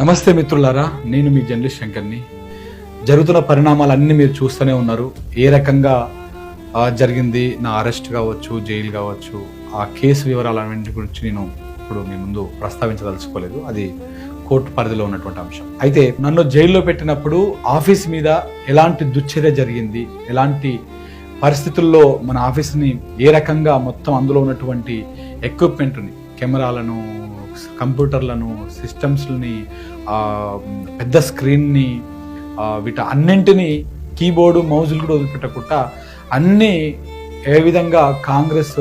నమస్తే మిత్రులారా నేను మీ జర్నలిస్ట్ శంకర్ని. జరుగుతున్న పరిణామాలన్నీ మీరు చూస్తూనే ఉన్నారు. ఏ రకంగా జరిగింది నా అరెస్ట్ కావచ్చు జైలు కావచ్చు ఆ కేసు వివరాలన్నింటి గురించి నేను ఇప్పుడు మీ ముందు ప్రస్తావించదలుచుకోలేదు. అది కోర్టు పరిధిలో ఉన్నటువంటి అంశం. అయితే నన్ను జైల్లో పెట్టినప్పుడు ఆఫీస్ మీద ఎలాంటి దుశ్చర్య జరిగింది ఎలాంటి పరిస్థితుల్లో మన ఆఫీస్ని ఏ రకంగా మొత్తం అందులో ఉన్నటువంటి ఎక్విప్మెంట్ని కెమెరాలను కంప్యూటర్లను సిస్టమ్స్ని పెద్ద స్క్రీన్ని వీటి వీట అన్నింటినీ కీబోర్డు మౌజులు కూడా వదిలిపెట్టకుండా అన్నీ ఏ విధంగా కాంగ్రెస్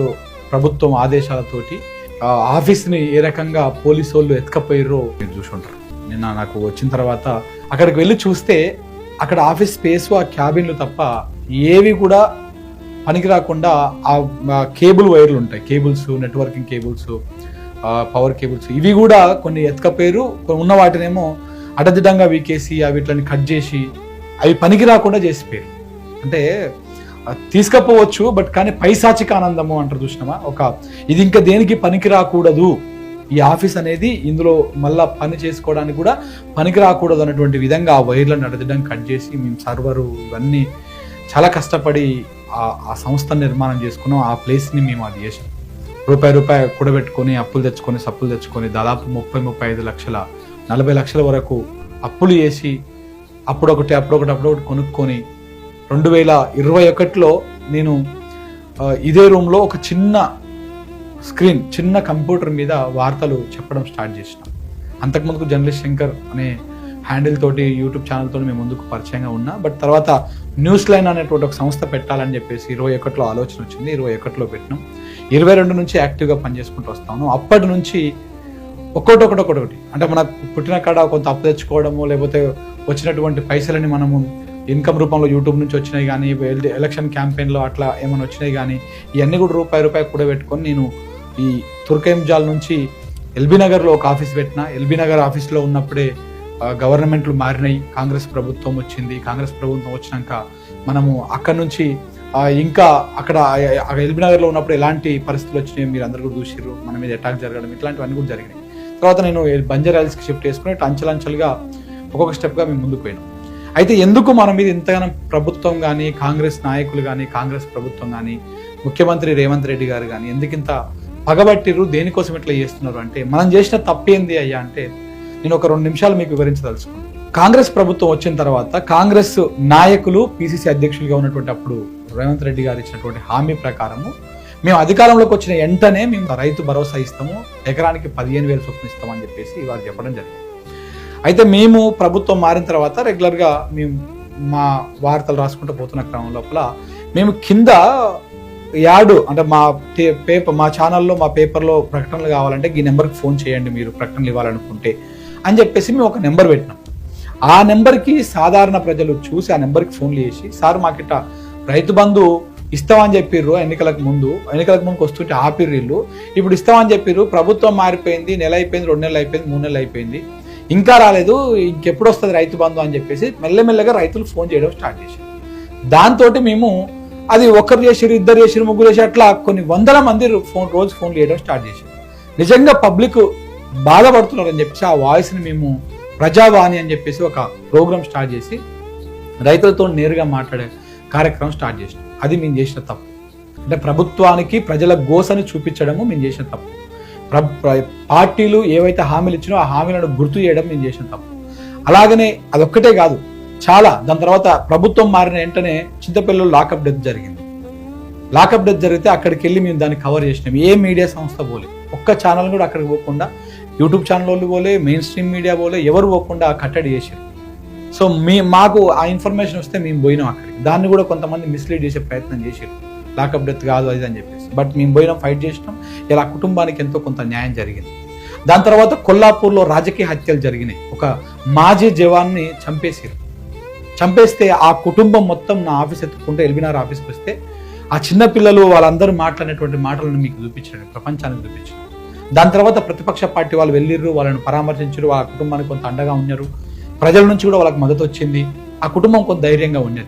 ప్రభుత్వం ఆదేశాలతోటి ఆఫీస్ని ఏ రకంగా పోలీసు వాళ్ళు ఎత్తుకపోయారో మీరు చూసుంటారు నిన్న నాకు వచ్చిన తర్వాత అక్కడికి వెళ్ళి చూస్తే అక్కడ ఆఫీస్ స్పేస్ ఆ క్యాబిన్లు తప్ప ఏవి కూడా పనికి రాకుండా ఆ కేబుల్ వైర్లు ఉంటాయి. Cables networking cables power cables ఇవి కూడా కొన్ని ఎత్తుకపోయారు ఉన్న వాటినేమో అడ్డదిడ్డంగా వీకేసి అవి వీటిని కట్ చేసి అవి పనికి రాకుండా చేసిపోయారు అంటే తీసుకపోవచ్చు బట్ కానీ పైశాచిక ఆనందము అంటారు చూసినామా ఒక ఇది ఇంకా దేనికి పనికి రాకూడదు? ఈ ఆఫీస్ అనేది ఇందులో మళ్ళా పని చేసుకోవడానికి కూడా పనికి రాకూడదు అన్నటువంటి విధంగా ఆ వైర్లను అడగడం కట్ చేసి మేము సర్వరు ఇవన్నీ చాలా కష్టపడి ఆ ఆ సంస్థ నిర్మాణం చేసుకున్నాం. ఆ ప్లేస్ని మేము అది చేసాం. రూపాయి రూపాయి కూడబెట్టుకొని అప్పులు తెచ్చుకొని సప్పులు తెచ్చుకొని దాదాపు ముప్పై ముప్పై ఐదు లక్షల నలభై లక్షల వరకు అప్పులు చేసి అప్పుడొకటి అప్పుడొకటి అప్పుడొకటి కొనుక్కొని రెండు వేల ఇరవై ఒకటిలో నేను ఇదే రూమ్లో ఒక చిన్న స్క్రీన్ చిన్న కంప్యూటర్ మీద వార్తలు చెప్పడం స్టార్ట్ చేసిన. అంతకుముందుకు జర్నలిస్ట్ శంకర్ అనే హ్యాండిల్ తోటి యూట్యూబ్ ఛానల్ తోటి మేము ముందుకు పరిచయంగా ఉన్నా బట్ తర్వాత న్యూస్ లైన్ అనేటువంటి ఒక సంస్థ పెట్టాలని చెప్పేసి ఇరవై ఒకటిలో ఆలోచన వచ్చింది ఇరవై ఒకటిలో పెట్టినాం. ఇరవై రెండు నుంచి యాక్టివ్గా పనిచేసుకుంటూ వస్తాను. అప్పటి నుంచి ఒక్కొక్కటి ఒకటి ఒకటి అంటే మనకు పుట్టిన కాడ కొంత అప్పు తెచ్చుకోవడము లేకపోతే వచ్చినటువంటి పైసలని మనము ఇన్కమ్ రూపంలో యూట్యూబ్ నుంచి వచ్చినాయి కానీ ఎలక్షన్ క్యాంపెయిన్లో అట్లా ఏమైనా వచ్చినాయి కానీ ఇవన్నీ కూడా రూపాయి రూపాయి కూడా పెట్టుకొని నేను ఈ తుర్కేంజాల్ నుంచి ఎల్బీ నగర్లో ఒక ఆఫీస్ పెట్టిన. ఎల్బీ నగర్ ఆఫీస్లో ఉన్నప్పుడే గవర్నమెంట్లు మారినాయి. కాంగ్రెస్ ప్రభుత్వం వచ్చింది. కాంగ్రెస్ ప్రభుత్వం వచ్చినాక మనము అక్కడ నుంచి ఇంకా అక్కడ ఎల్బీ నగర్లో ఉన్నప్పుడు ఎలాంటి పరిస్థితులు వచ్చినాయి మీరు అందరు కూడా చూసిర్రు. మన మీద అటాక్ జరగడం ఇట్లాంటివన్నీ కూడా జరిగినాయి. తర్వాత నేను బంజారా హిల్స్కి షిఫ్ట్ చేసుకుని ఇట్లా అంచెలంచెలుగా ఒక్కొక్క స్టెప్గా మేము ముందుకు పోయినాం. అయితే ఎందుకు మన మీద ఇంతగానో ప్రభుత్వం కానీ కాంగ్రెస్ నాయకులు కానీ కాంగ్రెస్ ప్రభుత్వం కానీ ముఖ్యమంత్రి రేవంత్ రెడ్డి గారు కానీ ఎందుకింత పగబట్టిర్రు? దేనికోసం ఇట్లా చేస్తున్నారు? అంటే మనం చేసిన తప్పేంది అయ్యా అంటే నేను ఒక రెండు నిమిషాలు మీకు వివరించదలుచుకున్నాను కాంగ్రెస్ ప్రభుత్వం వచ్చిన తర్వాత కాంగ్రెస్ నాయకులు పిసిసి అధ్యక్షులుగా ఉన్నటువంటి అప్పుడు రేవంత్ రెడ్డి గారు ఇచ్చినటువంటి హామీ ప్రకారము మేము అధికారంలోకి వచ్చిన వెంటనే మేము రైతు భరోసా ఇస్తాము ఎకరానికి పదిహేను వేలు చొప్పున ఇస్తామని చెప్పేసి వారు చెప్పడం జరిగింది. అయితే మేము ప్రభుత్వం మారిన తర్వాత రెగ్యులర్గా మేము మా వార్తలు రాసుకుంటూ పోతున్న క్రమం లోపల మేము కింద యాడ్ అంటే మా పేపర్ మా ఛానల్లో మా పేపర్లో ప్రకటనలు కావాలంటే ఈ నెంబర్కి ఫోన్ చేయండి మీరు ప్రకటనలు ఇవ్వాలనుకుంటే. అని చెప్పేసి మేము ఒక నెంబర్ పెట్టినాం. ఆ నెంబర్కి సాధారణ ప్రజలు చూసి ఆ నెంబర్కి ఫోన్లు చేసి సార్ మాకిట రైతు బంధు ఇస్తామని చెప్పిర్రు ఎన్నికలకు ముందు ఎన్నికలకు ముందుకు వస్తుంటే ఆపిర్రు వీళ్ళు ఇప్పుడు ఇస్తామని చెప్పిర్రు ప్రభుత్వం మారిపోయింది నెల అయిపోయింది రెండు నెలలు అయిపోయింది మూడు నెలలు అయిపోయింది ఇంకా రాలేదు ఇంకెప్పుడు వస్తుంది రైతు బంధు అని చెప్పేసి మెల్లమెల్లగా రైతులు ఫోన్ చేయడం స్టార్ట్ చేశారు. దాంతో మేము అది ఒకరు చేసిరు ఇద్దరు చేసిరు ముగ్గురు చేసి అట్లా కొన్ని వందల మంది ఫోన్ రోజు ఫోన్లు చేయడం స్టార్ట్ చేశారు. నిజంగా పబ్లిక్ బాధపడుతున్నారు అని చెప్పేసి ఆ వాయిస్ని మేము ప్రజావాణి అని చెప్పేసి ఒక ప్రోగ్రామ్ స్టార్ట్ చేసి రైతులతో నేరుగా మాట్లాడే కార్యక్రమం స్టార్ట్ చేసినాం. అది మేము చేసిన తప్పు. అంటే ప్రభుత్వానికి ప్రజల గోసని చూపించడము మేము చేసిన తప్పు. ప్ర పార్టీలు ఏవైతే హామీలు ఇచ్చినో ఆ హామీలను గుర్తు చేయడం మేము చేసిన తప్పు. అలాగనే అదొక్కటే కాదు చాలా దాని తర్వాత ప్రభుత్వం మారిన వెంటనే చింతపల్లిలో లాకప్ డెత్ జరిగింది. లాకప్ డెత్ జరిగితే అక్కడికి వెళ్ళి మేము దాన్ని కవర్ చేసినాం. ఏ మీడియా సంస్థ పోలే. ఒక్క ఛానల్ కూడా అక్కడికి పోకుండా యూట్యూబ్ ఛానల్ వాళ్ళు పోలే మెయిన్ స్ట్రీమ్ మీడియా పోలే ఎవరు పోకుండా కట్టడి చేశారు. సో మీ మాకు ఆ ఇన్ఫర్మేషన్ వస్తే మేము పోయినాం అక్కడికి. దాన్ని కూడా కొంతమంది మిస్లీడ్ చేసే ప్రయత్నం చేశారు. లాకప్ డెత్ కాదు అది అని చెప్పేసి. బట్ మేము పోయినాం ఫైట్ చేసినాం. ఇలా కుటుంబానికి ఎంతో కొంత న్యాయం జరిగింది. దాని తర్వాత కొల్లాపూర్లో రాజకీయ హత్యలు జరిగినాయి. ఒక మాజీ జవాన్ని చంపేసారు చంపేస్తే ఆ కుటుంబం మొత్తం నా ఆఫీస్ ఎత్తుకుంటే ఎల్బినార్ ఆఫీస్కి వస్తే ఆ చిన్నపిల్లలు వాళ్ళందరూ మాట్లాడినటువంటి మాటలను మీకు చూపించాడు. ప్రపంచానికి చూపించాడు. దాని తర్వాత ప్రతిపక్ష పార్టీ వాళ్ళు వెళ్ళిర్రు వాళ్ళని పరామర్శించరు ఆ కుటుంబానికి కొంత అండగా ఉన్నారు ప్రజల నుంచి కూడా వాళ్ళకి మద్దతు వచ్చింది. ఆ కుటుంబం కొంత ధైర్యంగా ఉన్నది.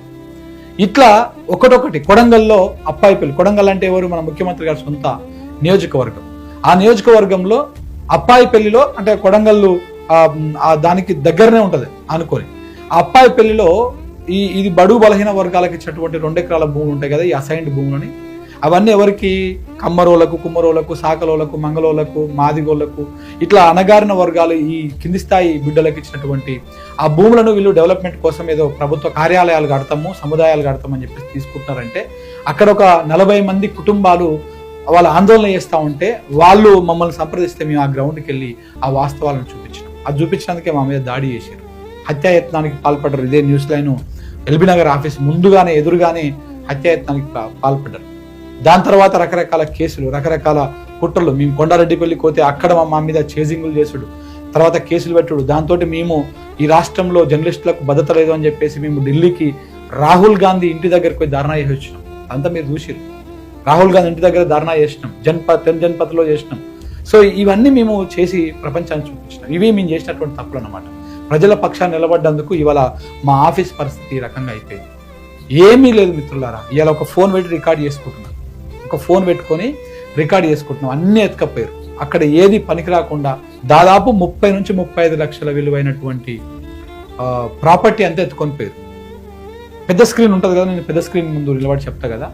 ఇట్లా ఒకటొకటి కొడంగల్లో అప్పాయిపల్లి కొడంగల్ అంటే ఎవరు? మన ముఖ్యమంత్రి గారి సొంత నియోజకవర్గం. ఆ నియోజకవర్గంలో అప్పాయిపల్లిలో అంటే కొడంగల్లు ఆ- దానికి దగ్గరనే ఉంటుంది అనుకొని ఆ పెళ్ళిలో ఈ ఇది బడుగు బలహీన వర్గాలకు ఇచ్చినటువంటి రెండు ఎకరాల భూములు ఉంటాయి కదా ఈ అసైన్డ్ భూములని అవన్నీ ఎవరికి? కమ్మరోలకు కుమ్మరోలకు సాకలోలకు మంగళోలకు మాదిగోళ్ళకు. ఇట్లా అణగారిన వర్గాలు ఈ కింది స్థాయి బిడ్డలకు ఇచ్చినటువంటి ఆ భూములను వీళ్ళు డెవలప్మెంట్ కోసం ఏదో ప్రభుత్వ కార్యాలయాలు కడతాము సముదాయాలు కడతామని చెప్పేసి తీసుకుంటున్నారంటే అక్కడ ఒక నలభై మంది కుటుంబాలు వాళ్ళ ఆందోళన చేస్తూ ఉంటే వాళ్ళు మమ్మల్ని సంప్రదిస్తే మేము ఆ గ్రౌండ్కి వెళ్ళి ఆ వాస్తవాలను చూపించారు అది చూపించినందుకే మా మీద దాడి చేశారు. హత్యాయత్నానికి పాల్పడ్డారు. ఇదే news line LB Nagar office ముందుగానే ఎదురుగానే హత్యాయత్నానికి పాల్పడ్డారు. దాని తర్వాత రకరకాల కేసులు రకరకాల కుట్రలు. మేము కొండారెడ్డిపల్లి పోతే అక్కడ మా- మా మీద చేజింగులు చేసుడు. తర్వాత కేసులు పెట్టుడు. దాంతో మేము ఈ రాష్ట్రంలో జర్నలిస్టులకు భద్రత లేదు అని చెప్పేసి మేము ఢిల్లీకి రాహుల్ గాంధీ ఇంటి దగ్గరికి పోయి ధర్నా చేసి వచ్చినాం. అంతా మీరు చూసిరు రాహుల్ గాంధీ ఇంటి దగ్గర ధర్నా చేసినాం. జన్పత్ తెన్ జన్పత్లో చేసినాం. సో ఇవన్నీ మేము చేసి ప్రపంచాన్ని చూపించినాం. ఇవి మేము చేసినటువంటి తప్పులు అన్నమాట. ప్రజల పక్షాన్ని నిలబడ్డందుకు ఇవాళ మా ఆఫీస్ పరిస్థితి ఈ రకంగా అయిపోయింది. ఏమీ లేదు మిత్రులారా. ఇవాళ ఒక ఫోన్ పెట్టి రికార్డ్ చేసుకుంటున్నాం. ఒక ఫోన్ పెట్టుకొని రికార్డ్ చేసుకుంటున్నాం. అన్నీ ఎత్తుకపోయారు. అక్కడ ఏది పనికి రాకుండా దాదాపు ముప్పై నుంచి ముప్పై ఐదు లక్షల విలువైనటువంటి ప్రాపర్టీ అంతా ఎత్తుకొని పోయారు. పెద్ద స్క్రీన్ ఉంటుంది కదా నేను పెద్ద స్క్రీన్ ముందు నిలబడి చెప్తా కదా.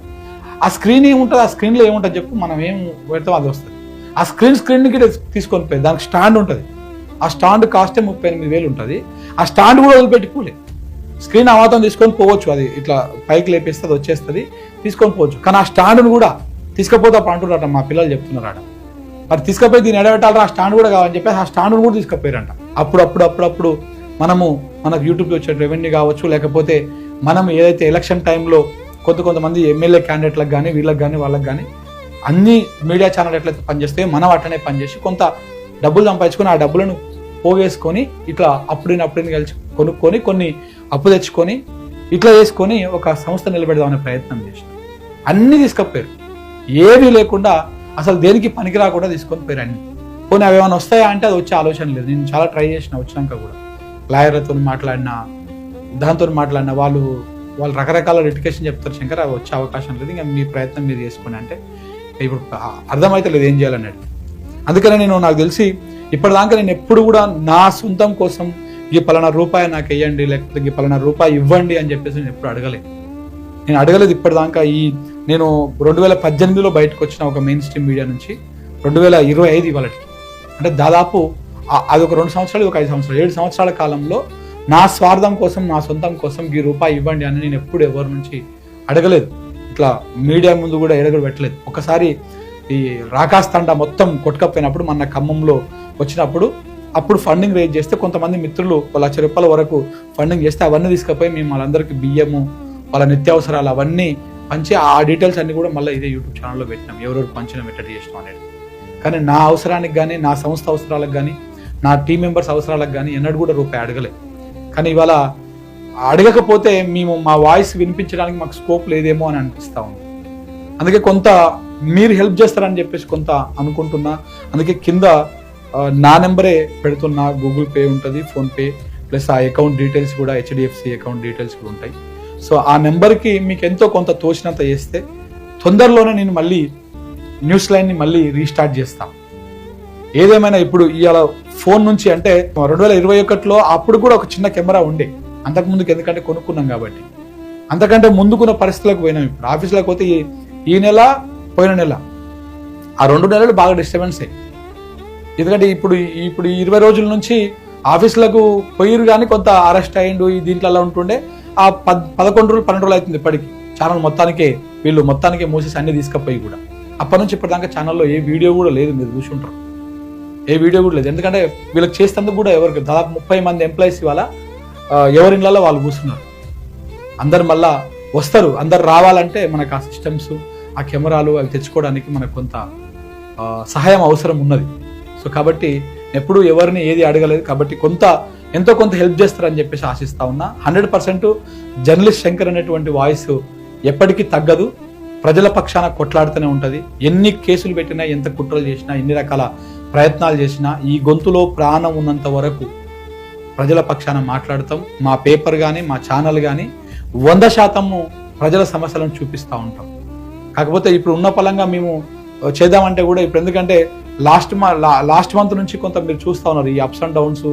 ఆ స్క్రీన్ ఏముంటుంది ఆ స్క్రీన్లో ఏముంటుంది చెప్పు మనం ఏం పెడతాం అది వస్తుంది. ఆ స్క్రీన్ స్క్రీన్ స్క్రీన్కి తీసుకొని పోయి దానికి స్టాండ్ ఉంటుంది. ఆ స్టాండ్ కాస్టే ముప్పై ఎనిమిది వేలు ఉంటుంది. ఆ స్టాండ్ కూడా వదిలిపెట్టుకోలేదు స్క్రీన్ స్క్రీన్ అమాతం తీసుకొని పోవచ్చు అది. ఇట్లా పైకి లేపేస్తే అది వచ్చేస్తుంది. తీసుకొని పోవచ్చు. కానీ ఆ స్టాండ్ను కూడా తీసుకపోతే అప్పుడు అంటున్నారట మా పిల్లలు చెప్తున్నారట. మరి తీసుకపోయి దీన్ని ఎడబెట్టాలి ఆ స్టాండ్ కూడా కావాలని చెప్పేసి ఆ స్టాండ్ను కూడా తీసుకుపోయారంట. అప్పుడు అప్పుడు అప్పుడప్పుడు మనము మనకు యూట్యూబ్లో వచ్చే రెవెన్యూ కావచ్చు లేకపోతే మనం ఏదైతే ఎలక్షన్ టైంలో కొంత కొంతమంది ఎమ్మెల్యే క్యాండిడేట్లకు కానీ వీళ్ళకి కానీ వాళ్ళకి కానీ అన్ని మీడియా ఛానల్ ఎట్లయితే పనిచేస్తాయో మనం అట్లనే పనిచేసి కొంత డబ్బులు సంపాదించుకొని ఆ డబ్బులను పోగేసుకొని ఇట్లా అప్పుడిని అప్పుడిని కలిసి కొనుక్కొని కొన్ని అప్పు తెచ్చుకొని ఇట్లా చేసుకొని ఒక సంస్థ నిలబెడదామనే ప్రయత్నం చేసిన. అన్ని తీసుకపోయారు. ఏమీ లేకుండా అసలు దేనికి పనికి రాకుండా తీసుకొని పోయారు అన్ని. పోనీ అవి ఏమైనా వస్తాయా అంటే అది వచ్చే ఆలోచన లేదు. నేను చాలా ట్రై చేసిన వచ్చినాక కూడా. లాయర్లతో మాట్లాడినా దాంతో మాట్లాడినా వాళ్ళు వాళ్ళు రకరకాల రెడ్యుకేషన్ చెప్తారు శంకర్ అవి వచ్చే అవకాశం లేదు. ఇంకా మీ ప్రయత్నం మీరు చేసుకోండి అంటే ఇప్పుడు అర్థమైతే లేదు ఏం చేయాలన్నట్టు అందుకనే నేను నాకు తెలిసి ఇప్పటిదాకా నేను ఎప్పుడు కూడా నా సొంతం కోసం ఈ పలానా రూపాయి నాకు వేయండి లేకపోతే ఈ పలానా రూపాయి ఇవ్వండి అని చెప్పేసి నేను ఎప్పుడు అడగలేదు నేను అడగలేదు ఇప్పటిదాకా ఈ నేను రెండు వేల పద్దెనిమిదిలో బయటకు వచ్చిన ఒక మెయిన్ స్ట్రీమ్ మీడియా నుంచి రెండు వేల ఇరవై ఐదు ఇవాళకి. అంటే దాదాపు అది ఒక రెండు సంవత్సరాలు ఒక ఐదు సంవత్సరాలు. ఏడు సంవత్సరాల కాలంలో నా స్వార్థం కోసం నా సొంతం కోసం ఈ రూపాయి ఇవ్వండి అని నేను ఎప్పుడు ఎవరి నుంచి అడగలేదు. ఇట్లా మీడియా ముందు కూడా ఎడగడు పెట్టలేదు. ఒకసారి ఈ రాకాస్తండ మొత్తం కొట్టుకపోయినప్పుడు మన ఖమ్మంలో వచ్చినప్పుడు అప్పుడు ఫండింగ్ రేజ్ చేస్తే కొంతమంది మిత్రులు వాళ్ళ లక్ష రూపాయల వరకు ఫండింగ్ చేస్తే అవన్నీ తీసుకుపోయి మేము వాళ్ళందరికీ బియ్యము వాళ్ళ నిత్యావసరాలు అవన్నీ పంచి ఆ డీటెయిల్స్ అన్ని కూడా మళ్ళీ ఇదే యూట్యూబ్ ఛానల్లో పెట్టినాం. ఎవరెవరు పంచిన మెట్టడి చేసినాం అనేది. కానీ నా అవసరానికి కానీ నా సంస్థ అవసరాలకు కానీ నా టీం మెంబర్స్ అవసరాలకు కానీ ఎన్నడూ కూడా రూపాయి అడగలేదు కానీ ఇవాళ అడగకపోతే మేము మా వాయిస్ వినిపించడానికి మాకు స్కోప్ లేదేమో అని అనిపిస్తూ ఉంది. అందుకే కొంత మీరు హెల్ప్ చేస్తారని చెప్పేసి కొంత అనుకుంటున్నా. అందుకే కింద నా నెంబరే పెడుతున్నా. గూగుల్ పే ఉంటుంది ఫోన్పే ప్లస్ ఆ అకౌంట్ డీటెయిల్స్ కూడా హెచ్డిఎఫ్సి అకౌంట్ డీటెయిల్స్ కూడా ఉంటాయి. సో ఆ నెంబర్కి మీకు ఎంతో కొంత తోచినంత చేస్తే తొందరలోనే నేను మళ్ళీ న్యూస్ లైన్ని మళ్ళీ రీస్టార్ట్ చేస్తాను ఏదేమైనా ఇప్పుడు ఇవాళ ఫోన్ నుంచి అంటే రెండు వేల ఇరవై ఒకటిలో అప్పుడు కూడా ఒక చిన్న కెమెరా ఉండే. అంతకుముందుకు ఎందుకంటే కొనుక్కున్నాం కాబట్టి. అంతకంటే ముందుకున్న పరిస్థితులకు పోయినాం ఇప్పుడు. ఆఫీస్లోకి పోతే ఈ- ఈ నెల పోయిన నెల. ఆ రెండు నెలలు బాగా డిస్టర్బెన్స్ ఎందుకంటే ఇప్పుడు ఇప్పుడు ఇరవై రోజుల నుంచి ఆఫీసులకు పోయిరు కానీ కొంత అరెస్ట్ అయ్యిండు దీంట్లో అలా ఉంటుండే. ఆ పద్ పదకొండు రోజులు పన్నెండు రోజులు అవుతుంది ఇప్పటికి. ఛానల్ మొత్తానికే వీళ్ళు మొత్తానికే మూసేసి అన్ని తీసుకుపోయి కూడా. అప్పటి నుంచి ఇప్పటిదాకా ఛానల్లో ఏ వీడియో కూడా లేదు మీరు చూసుంటారు. ఏ వీడియో కూడా లేదు. ఎందుకంటే వీళ్ళకి చేసేందుకు కూడా ఎవరికి దాదాపు ముప్పై మంది ఎంప్లాయీస్ ఇవాళ ఎవరిళ్ళలో వాళ్ళు కూర్చున్నారు. అందరు మళ్ళా వస్తారు. అందరు రావాలంటే మనకు ఆ సిస్టమ్స్ ఆ కెమెరాలు అవి తెచ్చుకోవడానికి మనకు కొంత సహాయం అవసరం ఉన్నది. సో కాబట్టి ఎప్పుడు ఎవరిని ఏది అడగలేదు. కాబట్టి కొంత ఎంతో కొంత హెల్ప్ చేస్తారని చెప్పేసి ఆశిస్తా ఉన్నా. హండ్రెడ్ పర్సెంట్ జర్నలిస్ట్ శంకర్ అనేటువంటి వాయిస్ ఎప్పటికీ తగ్గదు. ప్రజల పక్షాన కొట్లాడుతూనే ఉంటుంది. ఎన్ని కేసులు పెట్టినా ఎంత కుట్రలు చేసినా ఎన్ని రకాల ప్రయత్నాలు చేసినా ఈ గొంతులో ప్రాణం ఉన్నంత వరకు ప్రజల పక్షాన మాట్లాడతాం. మా పేపర్ కానీ మా ఛానల్ కానీ వంద శాతము ప్రజల సమస్యలను చూపిస్తూ ఉంటాం. కాకపోతే ఇప్పుడు ఉన్న పలంగా మేము చేద్దామంటే కూడా ఇప్పుడు ఎందుకంటే లాస్ట్ మా లాస్ట్ మంత్ నుంచి కొంత మీరు చూస్తా ఉన్నారు ఈ అప్స్ అండ్ డౌన్స్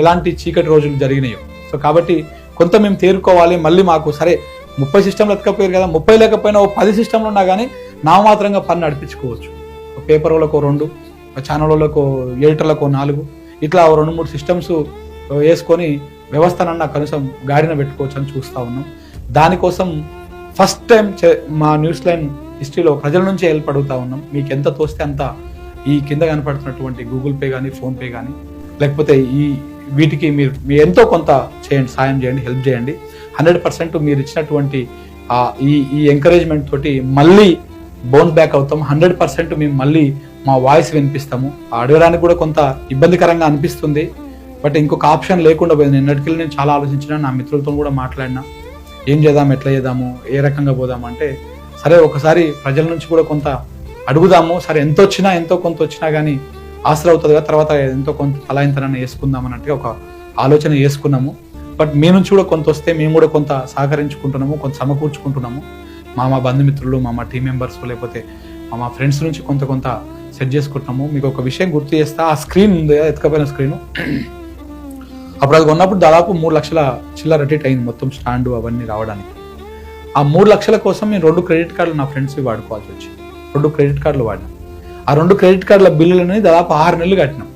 ఎలాంటి చీకటి రోజులు జరిగినాయో. సో కాబట్టి కొంత మేము తేరుకోవాలి మళ్ళీ మాకు సరే ముప్పై సిస్టంలు ఎత్తకపోయారు కదా ముప్పై లేకపోయినా ఓ పది సిస్టంలు ఉన్నా కానీ నామమాత్రంగా పని నడిపించుకోవచ్చు. పేపర్లకు పేపర్ వాళ్ళకు రెండు ఛానల్ వాళ్ళకు ఎడిటర్లకు నాలుగు ఇట్లా రెండు మూడు సిస్టమ్స్ వేసుకొని వ్యవస్థనన్నా కనీసం గాడిన పెట్టుకోవచ్చు అని చూస్తూ ఉన్నాం. దానికోసం ఫస్ట్ టైం మా న్యూస్ లైన్ హిస్టరీలో ప్రజల నుంచి హెల్ప్ అడుగుతా ఉన్నాం. మీకు ఎంత తోస్తే అంత ఈ కింద కనపడుతున్నటువంటి గూగుల్ పే కానీ ఫోన్పే కానీ లేకపోతే ఈ వీటికి మీరు ఎంతో కొంత చేయండి సాయం చేయండి హెల్ప్ చేయండి. హండ్రెడ్ పర్సెంట్ మీరు ఇచ్చినటువంటి ఈ ఈ ఎంకరేజ్మెంట్ తోటి మళ్ళీ బౌన్స్ బ్యాక్ అవుతాం. హండ్రెడ్ పర్సెంట్ మేము మళ్ళీ మా వాయిస్ వినిపిస్తాము. ఆ అడగడానికి కూడా కొంత ఇబ్బందికరంగా అనిపిస్తుంది. బట్ ఇంకొక ఆప్షన్ లేకుండా పోయింది. నిన్నటికి నేను చాలా ఆలోచించిన నా మిత్రులతో కూడా మాట్లాడినా ఏం చేద్దాం ఎట్లా చేద్దాము ఏ రకంగా పోదాం అంటే సరే ఒకసారి ప్రజల నుంచి కూడా కొంత అడుగుదాము. సరే ఎంత వచ్చినా ఎంతో కొంత వచ్చినా కానీ ఆసరా అవుతుంది కదా తర్వాత ఎంతో కొంత తలాయింతనని వేసుకుందాం అన్నట్టుగా ఒక ఆలోచన వేసుకున్నాము. బట్ మీ నుంచి కూడా కొంత వస్తే మేము కూడా కొంత సహకరించుకుంటున్నాము కొంత సమకూర్చుకుంటున్నాము. మా మా బంధుమిత్రులు మా మా టీం మెంబర్స్ లేకపోతే మా మా ఫ్రెండ్స్ నుంచి కొంత కొంత సెట్ చేసుకుంటున్నాము. మీకు ఒక విషయం గుర్తు చేస్తా ఆ స్క్రీన్ ఉంది కదా, ఎత్తుకపోయిన స్క్రీన్ అప్పుడు అది కొన్నప్పుడు దాదాపు మూడు లక్షల చిల్లర రేట్ అయింది మొత్తం స్టాండ్ అవన్నీ రావడానికి. ఆ మూడు లక్షల కోసం నేను రెండు క్రెడిట్ కార్డులు నా ఫ్రెండ్స్ వాడుకోవాల్సి వచ్చింది. రెండు క్రెడిట్ కార్డులు వాడినా. ఆ రెండు క్రెడిట్ కార్డుల బిల్లులని దాదాపు ఆరు నెలలు కట్టినాం.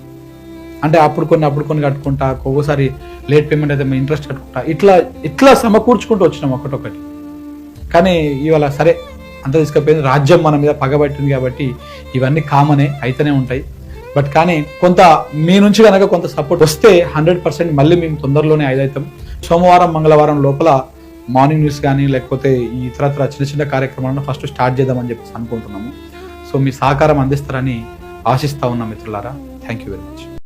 అంటే అప్పుడు కొన్ని అప్పుడు కొన్ని కట్టుకుంటా ఒక్కోసారి లేట్ పేమెంట్ అయితే ఇంట్రెస్ట్ కట్టుకుంటా ఇట్లా ఇట్లా సమకూర్చుకుంటూ వచ్చినాం ఒకటొకటి. కానీ ఇవాళ సరే అంత తీసుకపోయింది రాజ్యం మన మీద పగబట్టింది కాబట్టి ఇవన్నీ కామనే అయితేనే ఉంటాయి. బట్ కానీ కొంత మీ నుంచి కనుక కొంత సపోర్ట్ వస్తే హండ్రెడ్ పర్సెంట్ మళ్ళీ మేము తొందరలోనే ఐదవుతాం సోమవారం మంగళవారం లోపల మార్నింగ్ న్యూస్ కానీ లేకపోతే ఈ ఇతరత్ర చిన్న చిన్న కార్యక్రమాలను ఫస్ట్ స్టార్ట్ చేద్దామని చెప్పేసి అనుకుంటున్నాము. సో మీ సహకారం అందిస్తారని ఆశిస్తా ఉన్న మిత్రులారా. Thank you very much